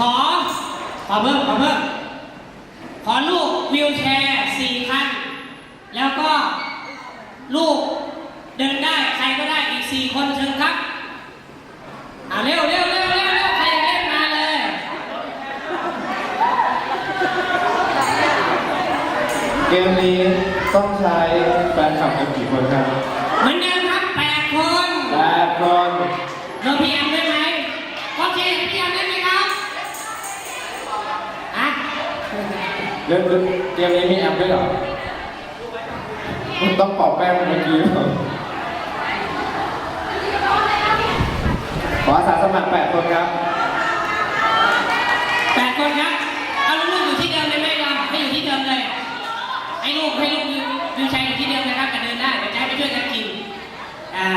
ขอ ขอเพิ่มขอเพิ่มขอลูกวิวแชร์สี่คัน แล้วก็ลูกเดินได้ใครก็ได้อีกสี่คนเชิญครับอ่าเร็วเร็วเร็วเร็วเร็วใครจะเล่นมาเลยเกมนี้ต้องใช้แฟนคลับกันกี่คนครับ เหมือนเดิมครับแปดคน แปดคน เราพีเอ็มได้ไหมขอเชียร์พีเอ็มได้ไหมครับอะ เรื่องเกมนี้มีแอปด้วยเหรอต้องปอกแป้งเมื่อกี้ขออาสาสมัครแปดคนครับแปดคนครับ เอาลูกอยู่ที่เดิมเลยไม่ยอมให้อยู่ที่เดิมเลย ให้ลูกให้ลูกวิววิวแชร์อยู่ที่เดิมนะครับแต่เดินได้เดี๋ยวจะให้ไปช่วยกันกิน อ่า